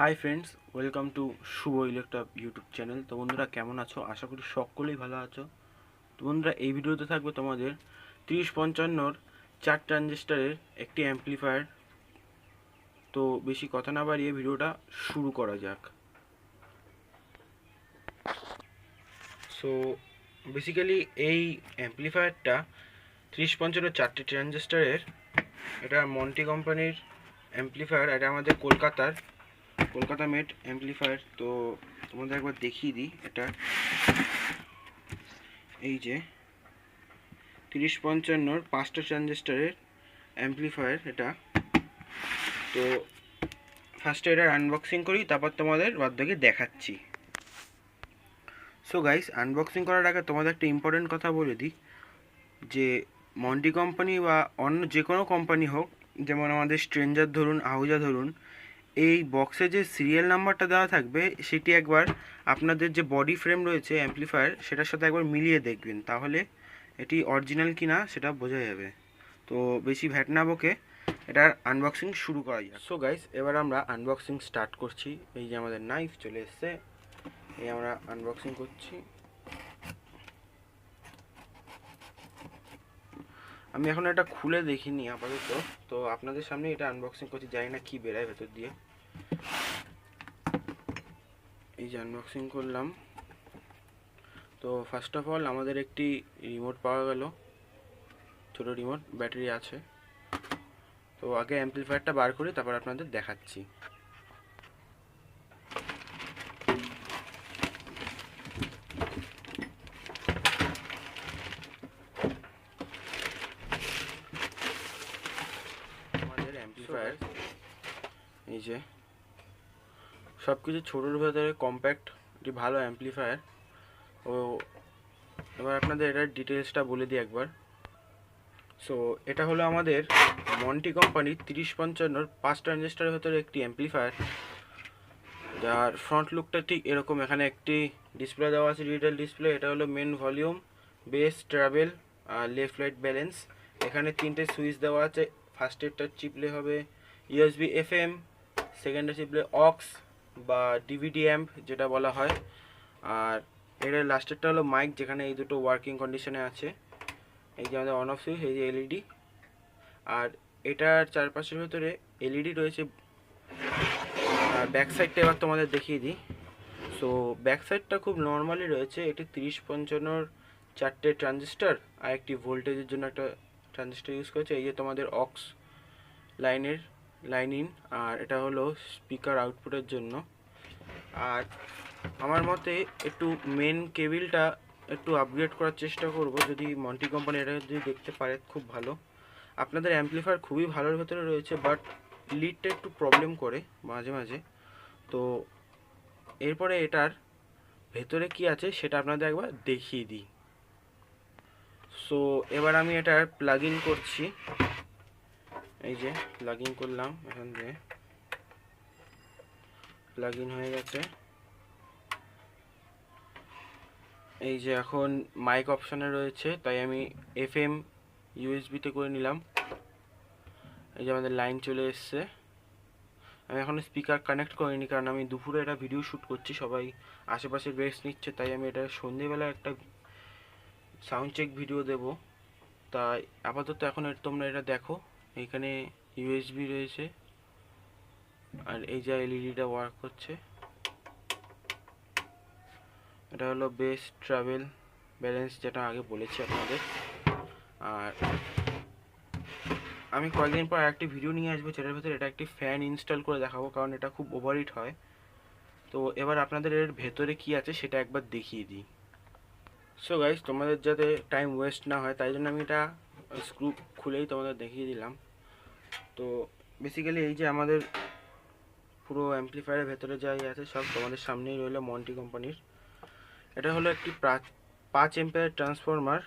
Hi friends welcome to Shubho Electra YouTube channel তো বন্ধুরা, কেমন আছো? আশা করি সকলেই ভালো আছো। তো বন্ধুরা, এই ভিডিওতে থাকবে তোমাদের তিরিশ পঞ্চান্নর চার ট্রানজিস্টারের একটি অ্যাম্পলিফায়ার। তো বেশি কথা না বাড়িয়ে ভিডিওটা শুরু করা যাক। সো বেসিক্যালি এই অ্যাম্পলিফায়ারটা ত্রিশ পঞ্চান্ন চারটে ট্রানজিস্টারের, এটা মন্টি কোম্পানির অ্যাম্পলিফায়ার, এটা আমাদের কলকাতার কলকাতা মেড অ্যাম্পলিফায়ার, তো তোমাদের একবার দেখিয়ে দিই এটা। এই যে, তিরিশ পঞ্চান্নর পাঁচটা ট্রানজিস্টারের অ্যাম্পলিফায়ার এটা। তো ফার্স্টে এটার আনবক্সিং করি, তারপর তোমাদের বাদবাকি দেখাচ্ছি। সো গাইস আনবক্সিং করার আগে তোমাদের একটা ইম্পর্টেন্ট কথা বলে দিই, যে মন্টি কোম্পানি বা অন্য যে কোনো কোম্পানি হোক, যেমন আমাদের স্ট্রেঞ্জার ধরুন আহুজা ধরুন এই বক্সে যে সিরিয়াল নাম্বারটা দেওয়া থাকবে, সেটি একবার আপনাদের যে বডি ফ্রেম রয়েছে অ্যাম্পলিফায়ার সেটার সাথে একবার মিলিয়ে দেখবেন। তাহলে এটি অরিজিনাল কি না সেটা বোঝা যাবে। তো বেশি ভ্যাট না বকে, এটার আনবক্সিং শুরু করা যাক। সো গাইস এবার আমরা আনবক্সিং স্টার্ট করছি। এই যে আমাদের নাইফ চলে এসছে। এই আমরা আনবক্সিং করছি। আমি এখন এটা খুলে দেখিনি আপাতত। তো আপনাদের সামনে এটা আনবক্সিং করছি, জানি না কি বেরায় ভেতর দিয়ে। এই যে আনবক্সিং করলাম। তো ফার্স্ট অফ অল আমাদের একটি রিমোট পাওয়া গেল। ছোট রিমোট ব্যাটারি আছে। তো আগে অ্যাম্পলিফায়ারটা বার করি তারপর আপনাদের দেখাচ্ছি আমাদের অ্যাম্পলিফায়ার এই যে সব কিছু ছোটোর ভেতরে কম্প্যাক্ট একটি ভালো অ্যাম্পলিফায়ার ও, এবার আপনাদের এটার ডিটেলসটা বলে দিই একবার। সো এটা হলো আমাদের মন্টি কোম্পানির তিরিশ পঞ্চান্নর পাঁচ ট্রানজিস্টারের ভেতরে একটি অ্যাম্পলিফায়ার যার ফ্রন্ট লুকটা ঠিক এরকম। এখানে একটি ডিসপ্লে দেওয়া আছে ডিজিটাল ডিসপ্লে এটা হলো মেন ভলিউম বেস ট্রাভেল আর লেফট রাইট ব্যালেন্স এখানে তিনটে সুইচ দেওয়া আছে। ফার্স্ট এরটা চিপলে হবে। ইউএসবি এফএম সেকেন্ডে চিপলে অক্স বা ডিভিডি অ্যাম্প যেটা বলা হয়। আর এর লাস্টেরটা হলো মাইক যেখানে এই দুটো ওয়ার্কিং কন্ডিশনে আছে। এই যে আমাদের অন অফ সুইচ এই যে এলইডি আর এটার চারপাশের ভেতরে এলইডি রয়েছে। আর ব্যাক সাইডটা এবার তোমাদের দেখিয়ে দিই। সো ব্যাক সাইডটা খুব নর্মালি রয়েছে। এটি তিরিশ পঞ্চান্নর চারটে ট্রানজিস্টার আর একটি ভোল্টেজের জন্য একটা ট্রানজিস্টার ইউজ করেছে। এই যে তোমাদের অক্স লাইনের লাইন ইন, আর এটা হলো স্পিকার আউটপুটের জন্য। আর আমার মতে একটু মেন কেবিলটা একটু আপগ্রেড করার চেষ্টা করব, যদি মন্টি কোম্পানি এটা যদি দেখতে পারে, খুব ভালো। আপনাদের অ্যাম্পলিফায়ার খুবই ভালোর ভেতরে রয়েছে বাট লিডটা একটু প্রবলেম করে মাঝে মাঝে। তো এরপরে এটার ভেতরে কি আছে সেটা আপনাদের একবার দেখিয়ে দিই। সো এবার আমি এটার প্লাগ ইন করছি। এই যে প্লাগ ইন করলাম, এখান দিয়ে প্লাগ ইন হয়ে গেছে। এই যে এখন মাইক অপশানে রয়েছে, তাই আমি এফ এম ইউএসবিতে করে নিলাম। এই যে আমাদের লাইন চলে এসছে। আমি এখন স্পিকার কানেক্ট করিনি, কারণ আমি দুপুরে এটা ভিডিও শ্যুট করছি, সবাই আশেপাশে রেস্ট নিচ্ছে, তাই আমি এটা সন্ধেবেলা একটা সাউন্ড চেক ভিডিও দেব। তাই আপাতত এখন তোমরা এটা দেখো। এখানে ইউএসবি রয়েছে। আর এই যে এলইডিটা ওয়ার্ক করছে। এটা হলো বেস ট্রাভেল ব্যালেন্স যেটা আগে বলেছি আপনাদের। আর আমি কয়েকদিন পর একটি ভিডিও নিয়ে আসব, যেটার ভেতরে এটা একটি ফ্যান ইনস্টল করে দেখাবো, কারণ এটা খুব ওভারহিট হয়। তো এবার আপনাদের এর ভেতরে কি আছে সেটা একবার দেখিয়ে দিই। সো গাইজ তোমাদের যাতে টাইম ওয়েস্ট না হয়, তাই জন্য আমি এটা স্ক্রু খুলেই তোমাদের দেখিয়ে দিলাম। তো বেসিক্যালি এই যে আমাদের পুরো অ্যাম্পলিফায়ারের ভেতরে যাই আছে সব তোমাদের সামনেই রইল মন্টি কোম্পানির। এটা হলো একটি পাঁচ এম্পেয়ার ট্রান্সফরমার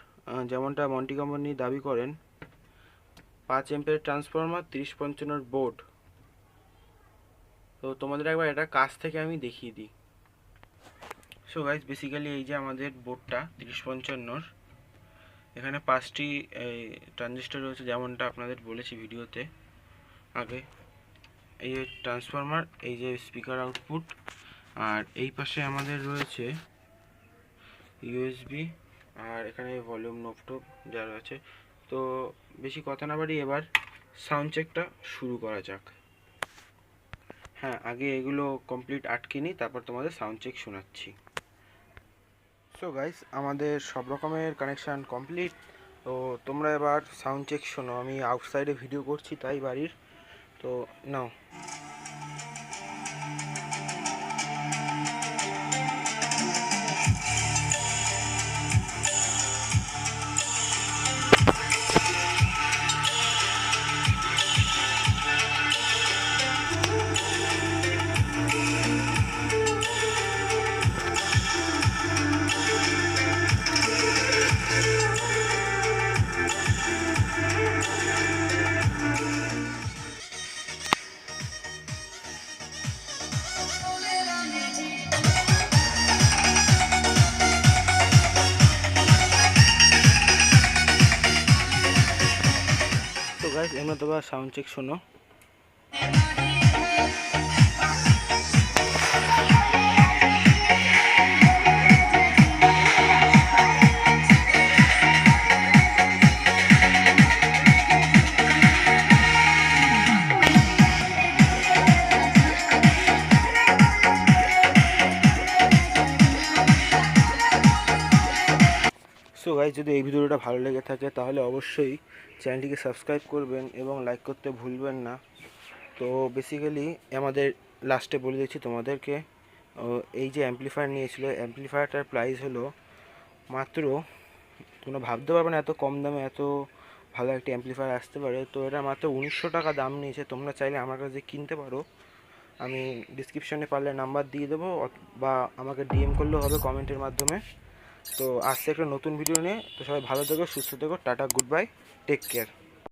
যেমনটা মন্টি কোম্পানি দাবি করেন। পাঁচ এম্পেয়ার ট্রান্সফরমার তিরিশ পঞ্চান্নর বোর্ড তো তোমাদের একবার এটা কাছ থেকে আমি দেখিয়ে দিই। সো গাইজ বেসিক্যালি এই যে আমাদের বোর্ডটা তিরিশ পঞ্চান্নর, এখানে পাঁচটি ট্রানজিস্টার রয়েছে যেমনটা আপনাদের বলেছি ভিডিওতে। আগে। এই ট্রান্সফরমার এই যে স্পিকার আউটপুট আর এই পাশে আমাদের রয়েছে ইউএসবি আর এখানে ভলিউম নোপটোপ যা রয়েছে। তো বেশি কথা না বাড়ি এবার সাউন্ড চেকটা শুরু করা যাক। হ্যাঁ আগে এগুলো কমপ্লিট আটকে নিই, তারপর তোমাদের সাউন্ড চেক শোনাচ্ছি। সো গাইস আমাদের সব রকমের কানেকশান কমপ্লিট তো তোমরা এবার সাউন্ড চেক শোনো। আমি আউটসাইডে ভিডিও করছি, তাই বাড়ির তো নাও তো গাইস এমনি তোমার সাউন্ড চেক শোনো। গাইজ যদি এই ভিডিওটা ভালো লেগে থাকে, তাহলে অবশ্যই চ্যানেলটিকে সাবস্ক্রাইব করবেন এবং লাইক করতে ভুলবেন না। তো বেসিক্যালি আমাদের লাস্টে বলে দিচ্ছি তোমাদেরকে এই যে অ্যাম্পলিফায়ার নিয়েছিল অ্যাম্পলিফায়ারটার প্রাইস হলো মাত্র, তোমরা ভাবতে পারবে না এত কম দামে এত ভালো একটি অ্যাম্পলিফায়ার আসতে পারে। তো এটা মাত্র উনিশশো টাকা দাম নিয়েছে, তোমরা চাইলে আমার কাছে কিনতে পারো। আমি ডিসক্রিপশনে পারলে নাম্বার দিয়ে দেবো বা আমাকে ডিএম করলেও হবে কমেন্টের মাধ্যমে। তো আসছে একটা নতুন ভিডিও নিয়ে। তো সবাই ভালো থেকো, সুস্থ থেকো, tata goodbye take care